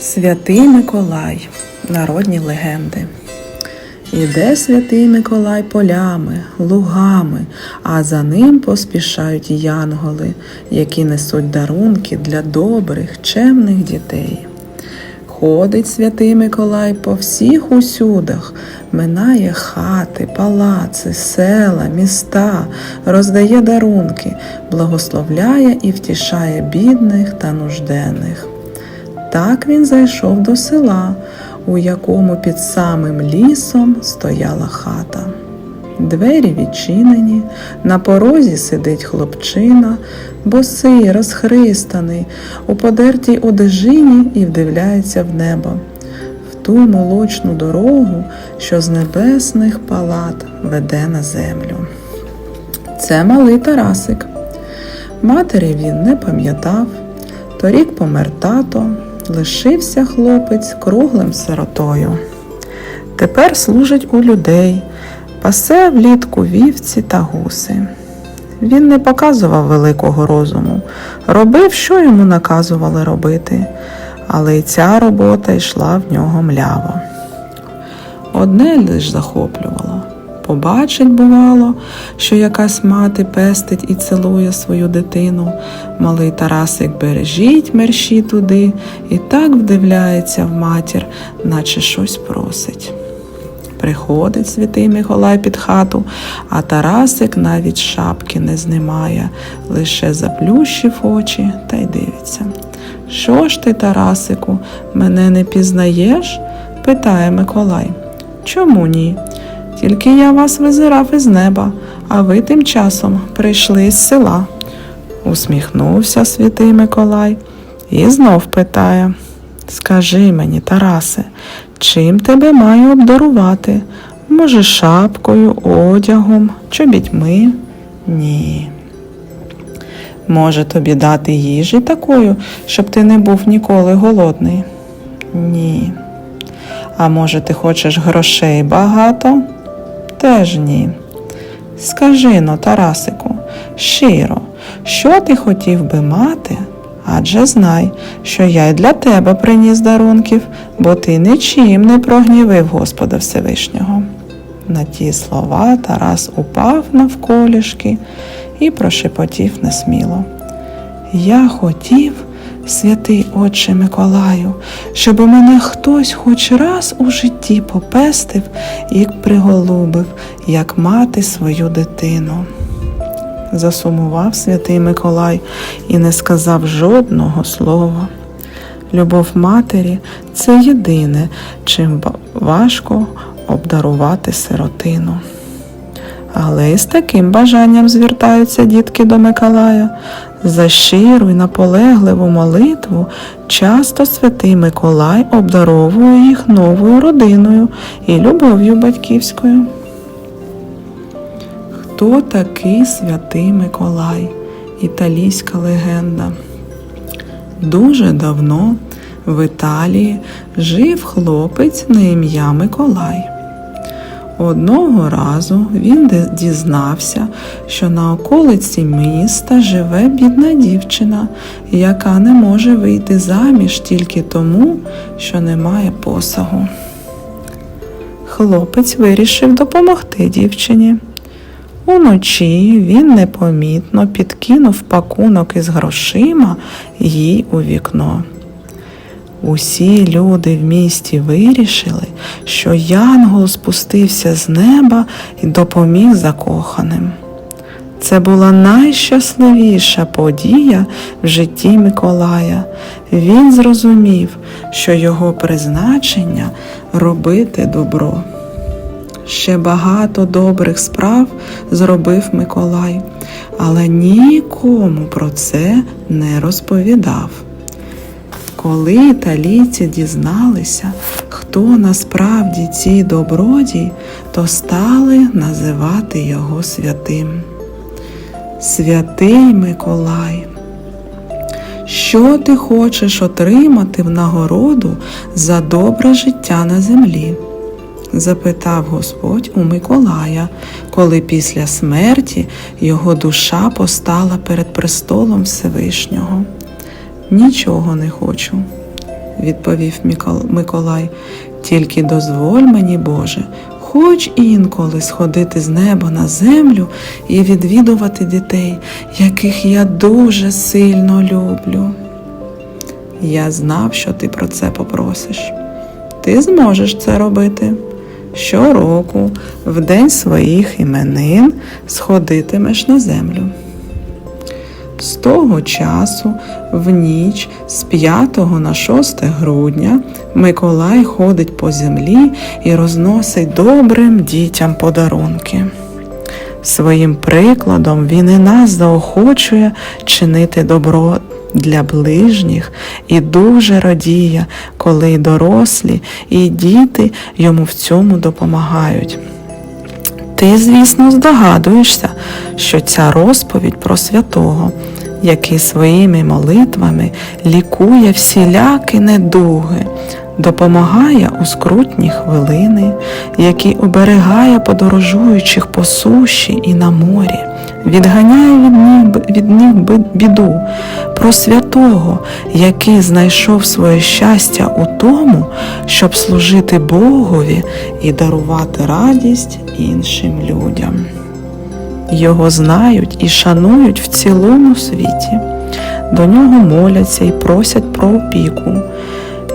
Святий Миколай, народні легенди. Іде святий Миколай полями, лугами, а за ним поспішають янголи, які несуть дарунки для добрих, чемних дітей. Ходить святий Миколай по всіх усюдах, минає хати, палаци, села, міста, роздає дарунки, благословляє і втішає бідних та нужденних. Так він зайшов до села, у якому під самим лісом стояла хата. Двері відчинені, на порозі сидить хлопчина, босий, розхристаний, у подертій одежині і вдивляється в небо, в ту молочну дорогу, що з небесних палат веде на землю. Це малий Тарасик. Матері він не пам'ятав. Торік помер тато, лишився хлопець круглим сиротою. Тепер служить у людей, пасе влітку вівці та гуси. Він не показував великого розуму, робив, що йому наказували робити, але й ця робота йшла в нього мляво. Одне лиш захоплювало. Побачить, бувало, що якась мати пестить і цілує свою дитину. Малий Тарасик бережіть мерщі туди і так вдивляється в матір, наче щось просить. Приходить святий Миколай під хату, а Тарасик навіть шапки не знімає, лише заплющив очі та й дивиться. Що ж ти, Тарасику, мене не пізнаєш? питає Миколай. Чому ні? Тільки я вас визирав із неба, а ви тим часом прийшли з села. Усміхнувся святий Миколай і знов питає Скажи мені, Тарасе, чим тебе маю обдарувати? Може, шапкою, одягом, чобітьми? Ні. Може, тобі дати їжі такою, щоб ти не був ніколи голодний? Ні. А може, ти хочеш грошей багато? Теж ні. Скажи но, Тарасику, щиро, що ти хотів би мати? Адже знай, що я й для тебе приніс дарунків, бо ти нічим не прогнівив Господа Всевишнього. На ті слова Тарас упав навколішки і прошепотів несміло. Я хотів, святий Отче Миколаю, щоб мене хтось хоч раз у житті попестив і приголубив, як мати свою дитину. Засумував святий Миколай і не сказав жодного слова. Любов матері це єдине, чим важко обдарувати сиротину. Але і з таким бажанням звертаються дітки до Миколая. За щиру й наполегливу молитву часто святий Миколай обдаровує їх новою родиною і любов'ю батьківською. Хто такий святий Миколай? Італійська легенда. Дуже давно в Італії жив хлопець на ім'я Миколай. Одного разу він дізнався, що на околиці міста живе бідна дівчина, яка не може вийти заміж тільки тому, що не має посагу. Хлопець вирішив допомогти дівчині. Уночі він непомітно підкинув пакунок із грошима їй у вікно. Усі люди в місті вирішили, що Янгол спустився з неба і допоміг закоханим. Це була найщасливіша подія в житті Миколая. Він зрозумів, що його призначення робити добро. Ще багато добрих справ зробив Миколай, але нікому про це не розповідав. Коли італійці дізналися, хто насправді ці добродії, то стали називати його святим. Святий Миколай, що ти хочеш отримати в нагороду за добре життя на землі? запитав Господь у Миколая, коли після смерті його душа постала перед престолом Всевишнього. Нічого не хочу, відповів Миколай. Тільки дозволь мені, Боже, хоч інколи сходити з неба на землю і відвідувати дітей, яких я дуже сильно люблю. Я знав, що ти про це попросиш. Ти зможеш це робити. Щороку, в день своїх іменин, сходитимеш на землю. З того часу, в ніч з 5 на 6 грудня, Миколай ходить по землі і розносить добрим дітям подарунки. Своїм прикладом він і нас заохочує чинити добро для ближніх і дуже радіє, коли й дорослі, і діти йому в цьому допомагають. Ти, звісно, здогадуєшся, що ця розповідь про святого, який своїми молитвами лікує всілякі недуги, допомагає у скрутні хвилини, який оберігає подорожуючих по суші і на морі, відганяє від них, від них біду, про святого, який знайшов своє щастя у тому, щоб служити Богові і дарувати радість іншим людям. Його знають і шанують в цілому світі. До нього моляться і просять про опіку.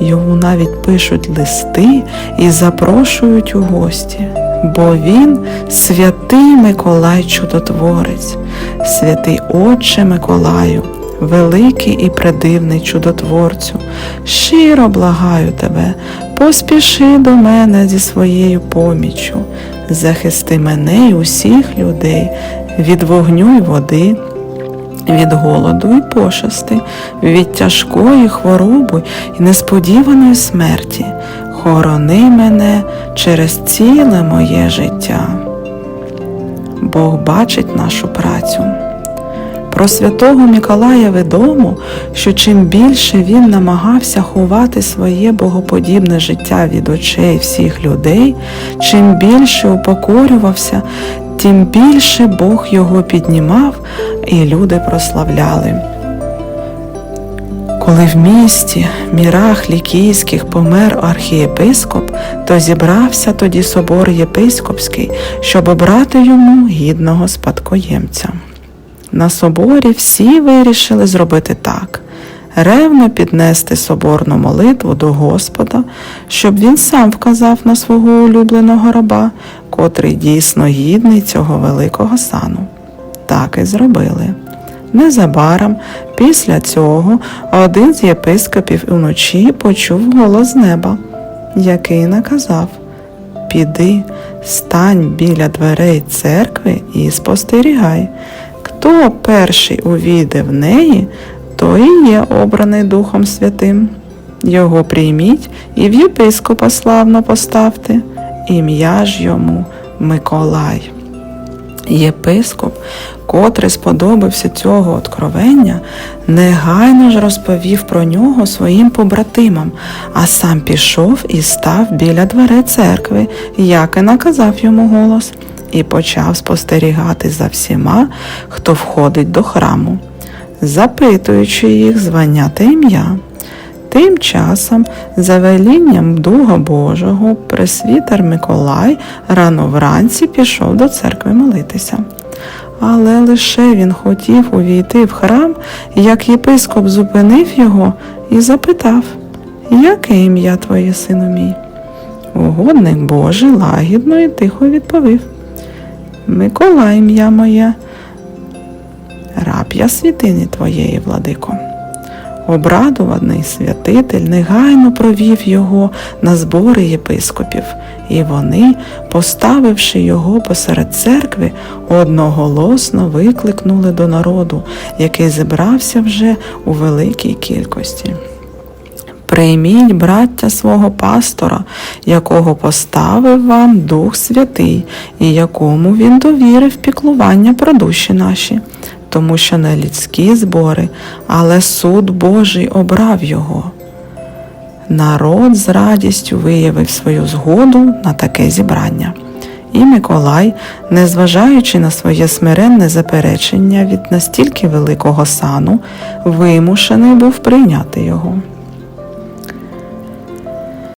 Йому навіть пишуть листи і запрошують у гості, бо він святий Миколай Чудотворець, святий Отче Миколаю, великий і предивний чудотворцю. Щиро благаю тебе, поспіши до мене зі своєю поміччю, захисти мене й усіх людей від вогню й води, від голоду і пошасти, від тяжкої хвороби і несподіваної смерті. Хорони мене через ціле моє життя. Бог бачить нашу працю. Про святого Миколая відомо, що чим більше він намагався ховати своє богоподібне життя від очей всіх людей, чим більше упокорювався, тим більше Бог його піднімав, і люди прославляли. Коли в місті мірах лікійських помер архієпископ, то зібрався тоді собор єпископський, щоб обрати йому гідного спадкоємця. На соборі всі вирішили зробити так. Ревно піднести соборну молитву до Господа, щоб він сам вказав на свого улюбленого раба, котрий дійсно гідний цього великого сану. Так і зробили. Незабаром після цього один з єпископів уночі почув голос неба, який наказав Піди, стань біля дверей церкви і спостерігай. Хто перший увійде в неї, той і є обраний Духом Святим. Його прийміть і в єпископа славно поставте, ім'я ж йому Миколай. Єпископ, котрий сподобався цього откровення, негайно ж розповів про нього своїм побратимам, а сам пішов і став біля дверей церкви, як і наказав йому голос, і почав спостерігати за всіма, хто входить до храму, запитуючи їх звання та ім'я. Тим часом, за велінням Духа Божого, пресвітер Миколай рано вранці пішов до церкви молитися. Але лише він хотів увійти в храм, як єпископ зупинив його і запитав, яке ім'я твоє сину мій? Угодник Божий лагідно і тихо відповів. Миколай ім'я моє, раб я святині твоєї, владико. Обрадуваний святитель негайно провів його на збори єпископів, і вони, поставивши його посеред церкви, одноголосно викликнули до народу, який зібрався вже у великій кількості. Прийміть браття свого пастора, якого поставив вам Дух Святий, і якому він довірив піклування про душі наші, тому що не людські збори, але суд Божий обрав його. Народ з радістю виявив свою згоду на таке зібрання. І Миколай, незважаючи на своє смиренне заперечення від настільки великого сану, вимушений був прийняти його.